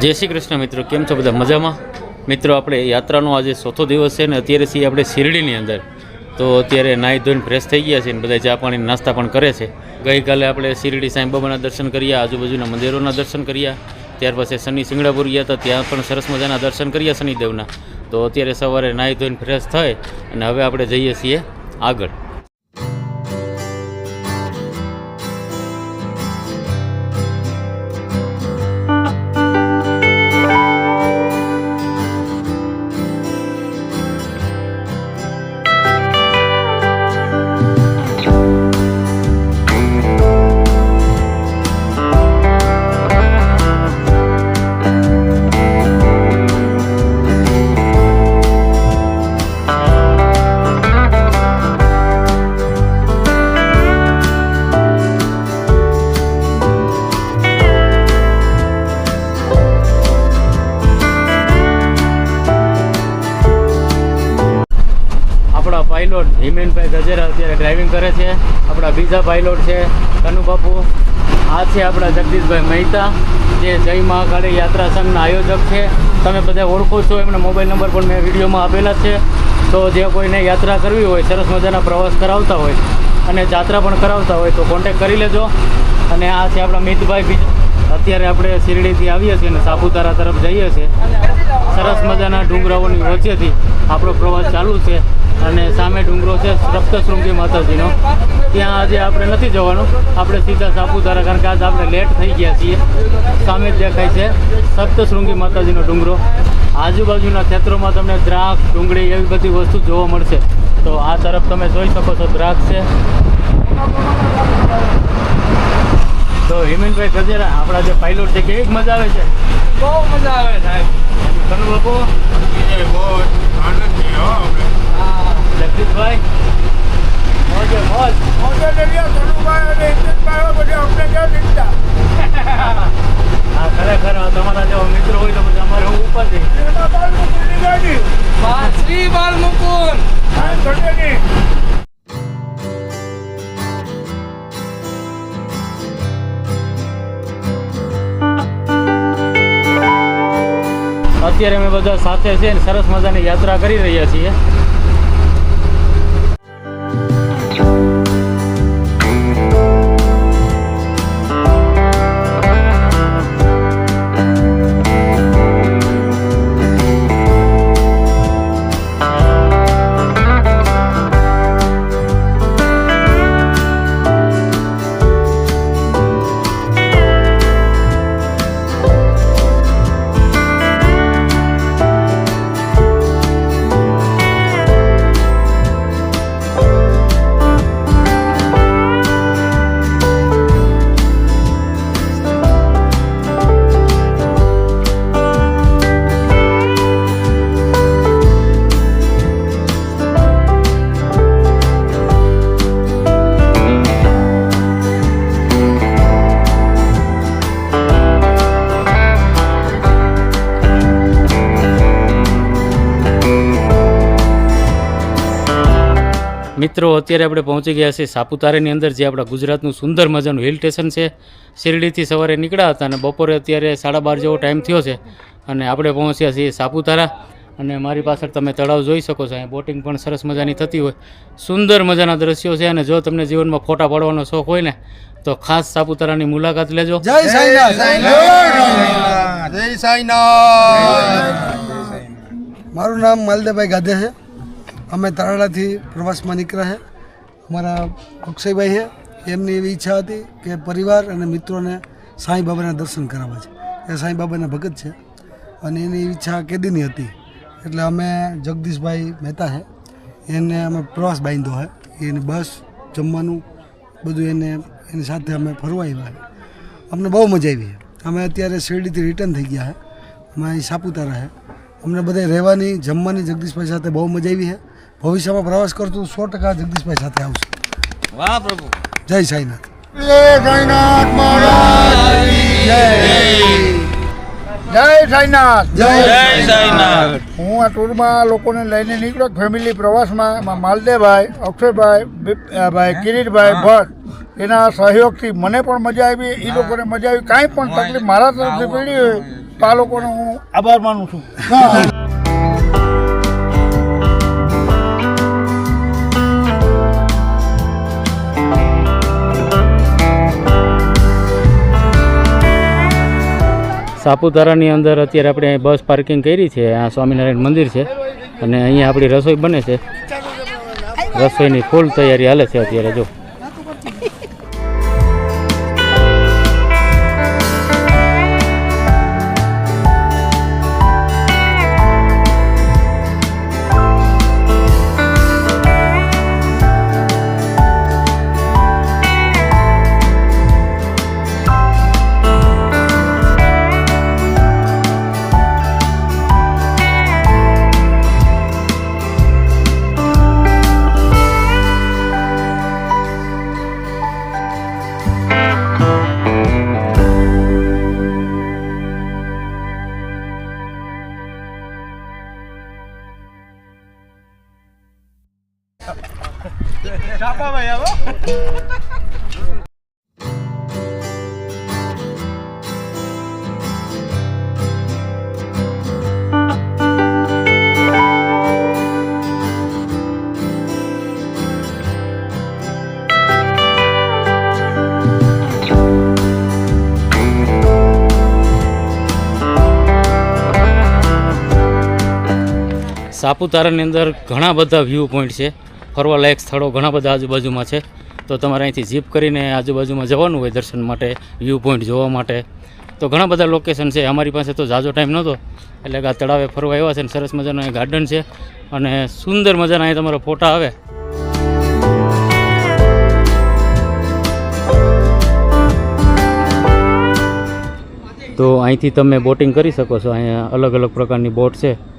જય શ્રી કૃષ્ણ મિત્રો, કેમ છો બધા? મજામાં? મિત્રો, આપણે યાત્રાનો આજે ચોથો દિવસ છે ને અત્યારે છીએ આપણે શિરડીની અંદર. તો અત્યારે નાહી ધોઈને ફ્રેશ થઈ ગયા છે ને બધા ચા પાણી નાસ્તા પણ કરે છે. ગઈકાલે આપણે શિરડી સાંઈબાબાના દર્શન કર્યા, આજુબાજુના મંદિરોના દર્શન કર્યા. ત્યાર પછી શનિ સિંગડાપુર ગયા હતા, ત્યાં પણ સરસ મજાના દર્શન કર્યા શનિદેવના. તો અત્યારે સવારે નાહી ધોઈને ફ્રેશ થાય અને હવે આપણે જઈએ છીએ આગળ. હિમેનભાઈ ગજેરા અત્યારે ડ્રાઇવિંગ કરે છે. આપણા બીજા પાયલોટ છે કનુબાપુ આ છે આપણા જગદીશભાઈ મહેતા, જે જય મહાકાળી યાત્રા સંઘના આયોજક છે. તમે બધા ઓળખો છો એમના મોબાઈલ નંબર પણ મેં વિડીયોમાં આપેલા છે. તો જે કોઈને યાત્રા કરવી હોય, સરસ મજાના પ્રવાસ કરાવતા હોય અને જાત્રા પણ કરાવતા હોય, તો કોન્ટેક કરી લેજો. અને આ છે આપણા મિતભાઈ બીજા. અત્યારે આપણે શિરડીથી આવીએ છીએ અને સાપુતારા તરફ જઈએ છીએ. સરસ મજાના ડુંગરાઓની વચ્ચેથી આપણો પ્રવાસ ચાલુ છે. અને સામે ડુંગરો છે સપ્તશૃંગી માતાજીનો. ત્યાં આજે આપણે નથી જવાનું. આપણે સીધા સાપુતારા કારણ કે આજે આપણે લેટ થઈ ગયા છીએ. સામે જ દેખાય છે સપ્તશૃંગી માતાજીનો ડુંગરો. આજુબાજુના ક્ષેત્રોમાં તમને દ્રાક્ષ, ડુંગળી એવી બધી વસ્તુ જોવા મળશે. તો આ તરફ તમે જોઈ શકો છો દ્રાક્ષ છે. તો હિમેનભાઈ ગજેરા આપણા જે પાયલોટ છે કેવી મજા આવે છે? બહુ મજા આવે સાહેબ. કનુ લોકો બહુ આનંદ હો જગદીશભાઈ મોજે મોજ. મોટો દરિયા સોનુભાઈ અને બધે અમને હા ખરેખર તમારા જેવા મિત્રો હોય તો પછી અમારે ઉપર ઉપાધિ એના બાલ મુકુંદની ગાડી શ્રી બાલ મુકુંદ ઘટે નહીં બધા સાથે છે ને સરસ મજાની યાત્રા કરી રહ્યા છીએ. મિત્રો અત્યારે આપણે પહોંચી ગયા છીએ સાપુતારાની અંદર જે આપણા ગુજરાતનું સુંદર મજાનું હિલ સ્ટેશન છે. શિરડીથી સવારે નીકળ્યા હતા અને બપોરે અત્યારે સાડા બાર જેવો ટાઈમ થયો છે અને આપણે પહોંચ્યા છીએ સાપુતારા. અને મારી પાછળ તમે તળાવ જોઈ શકો છો અહીંયા બોટિંગ પણ સરસ મજાની થતી હોય. સુંદર મજાના દ્રશ્યો છે અને જો તમને જીવનમાં ફોટા પાડવાનો શોખ હોય ને તો ખાસ સાપુતારાની મુલાકાત લેજો. જય સાઈનાથ. જય સાઈનાથ. મારું નામ માલદેભાઈ ગાધે છે. અમે તારાડાથી પ્રવાસમાં નીકળ્યા છે અમારા અક્ષયભાઈ છે એમની એવી ઈચ્છા હતી કે પરિવાર અને મિત્રોને સાંઈ બાબાના દર્શન કરાવવા છે. એ સાંઈ બાબાના ભગત છે. અને એની ઈચ્છા કેદીની હતી. એટલે અમે જગદીશભાઈ મહેતા છે એને અમે પ્રવાસ બાંધ્યો છે એની બસ, જમવાનું, બધું એને, એની સાથે અમે ફરવા આવ્યા અમને બહુ મજા આવી અમે અત્યારે શિરડીથી રિટર્ન થઈ ગયા છે અમે અહીં સાપુતારા છે અમને બધે રહેવાની, જમવાની જગદીશભાઈ સાથે બહુ મજા આવી છે ભવિષ્યમાં પ્રવાસ કરતું સો ટકા જગદીશભાઈ સાથે આવશે. વાહ પ્રભુ. જય સાઈનાથ. જય સાઈનાથ મહારાજ જય. જય સાઈનાથ. જય સાઈનાથ. હું આ ટૂરમાં લોકોને લઈને નીકળ્યો ફેમિલી પ્રવાસમાં એમાં માલદેવભાઈ અક્ષયભાઈ ભાઈ કિરીટભાઈ ભટ્ટ એના સહયોગથી મને પણ મજા આવી. એ લોકોને મજા આવી. કાંઈ પણ તકલીફ મારા તરફથી પડી હોય તો આ લોકોનો હું આભાર માનું છું. સાપુતારાની અંદર અત્યારે આપણે બસ પાર્કિંગ કરી છે. આ સ્વામિનારાયણ મંદિર છે. અને અહીંયા આપણી રસોઈ બને છે. રસોઈની ફૂલ તૈયારી હાલે છે અત્યારે, જો. સાપુતારાની અંદર ઘણા બધા વ્યૂ પોઈન્ટ છે. ફરવાલાયક સ્થળો ઘણા બધા આજુબાજુમાં છે. તો તમારે અહીંથી જીપ કરીને આજુબાજુમાં જવાનું હોય દર્શન માટે વ્યૂ પોઈન્ટ જોવા માટે. તો ઘણા બધા લોકેશન છે. અમારી પાસે તો ઝાઝો ટાઈમ નહોતો. એટલે આ તળાવે ફરવા આવ્યા છે અને સરસ મજાનું ગાર્ડન છે. અને સુંદર મજાના અહીં તમારા ફોટા આવે. તો અહીંથી તમે બોટિંગ કરી શકો છો. અહીંયા અલગ અલગ પ્રકારની બોટ છે.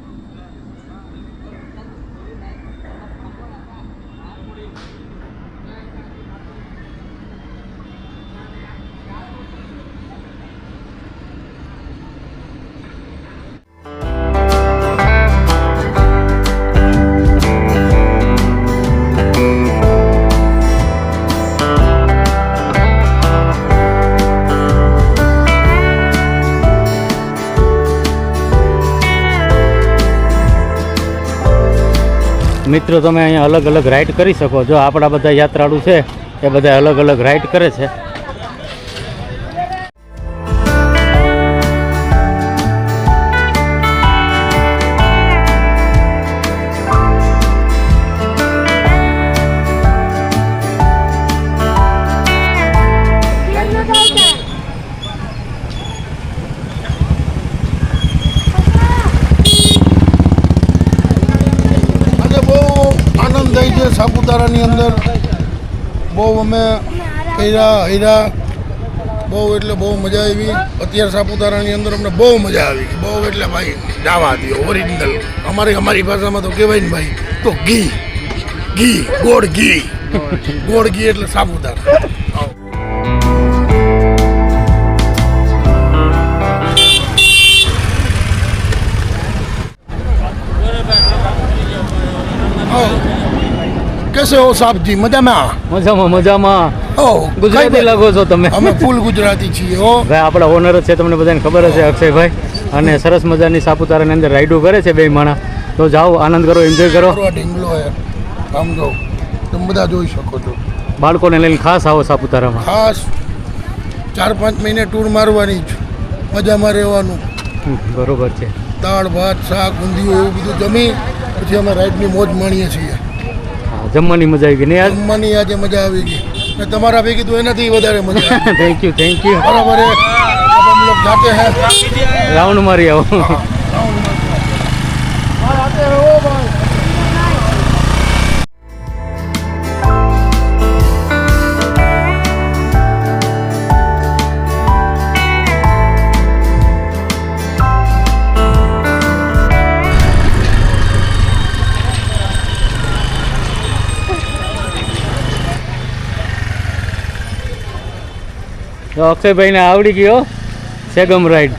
મિત્રો, તમે અહીંયા અલગ અલગ રાઇડ કરી શકો જો આપણા બધા યાત્રાળુ છે, એ બધા અલગ અલગ રાઈડ કરે છે. બહુ અમે કર્યા હર્યા બહુ એટલે બહુ મજા આવી. અત્યારે સાપુતારાની અંદર અમને બહુ મજા આવી. બહુ એટલે ભાઈ, જાવા દો ઓરિજિનલ અમારી અમારી ભાષામાં તો કહેવાય ને ભાઈ, તો ઘી. ઘી, ગોળ ઘી. ગોળ ઘી એટલે સાપુતારા. કેસે હો સાહેબજી મજામાં? મજામાં મજામાં. ઓ ગુજરાતી લાગો છો તમે. અમે ફૂલ ગુજરાતી છીએ હો ભાઈ આપણા ઓનર છે તમને બધાને ખબર હશે અક્ષયભાઈ. અને સરસ મજાની સાપુતારાની અંદર રાઈડો કરે છે બે માણા. તો જાઓ આનંદ કરો એન્જોય કરો. આમ જો તમે બધા જોઈ શકો છો. બાળકોને લઈને ખાસ આવો સાપુતારામાં. ખાસ ચાર પાંચ મહિને ટૂર મારવાની જ. મજામાં રહેવાનું. બરોબર છે. દાળ ભાત શાક ઊંધિયું એવું બધું જમી પછી અમે રાઈડની મોજ માણીએ છીએ. જમવાની મજા આવી ગઈ નહીં આજ જમવાની આજે મજા આવી ગઈ. ને તમારા ભેગી તો એનાથી વધારે મજા થેન્ક યુ થેન્ક યુ બરાબર રાઉન્ડ મારી આવો. તો અક્ષયભાઈને આવડી ગયો સેગમ રાઈડ.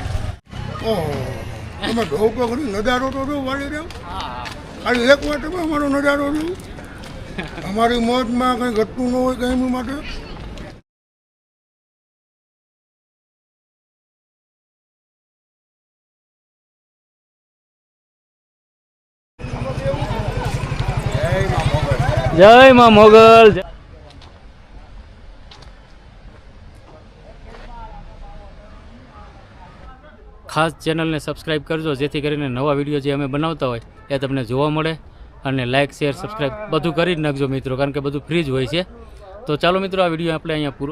તમે જોવ તો ખરી નજારો તો જો વાળી રહ્યો? ખાલી એક વાર તમે અમારો નજારો જો અમારી મોજમાં કંઈ ઘટતું ન હોય કંઈ માટે. જય માં મોગલ. ખાસ ચેનલને સબસ્ક્રાઈબ કરજો, જેથી કરીને નવા વીડિયો જે અમે બનાવતા હોય એ તમને જોવા મળે. અને લાઇક શેર સબસ્ક્રાઈબ બધું કરી જ નાખજો મિત્રો, કારણ કે બધું ફ્રી જ હોય છે. તો ચાલો મિત્રો, આ વીડિયો આપણે અહીંયા પૂરો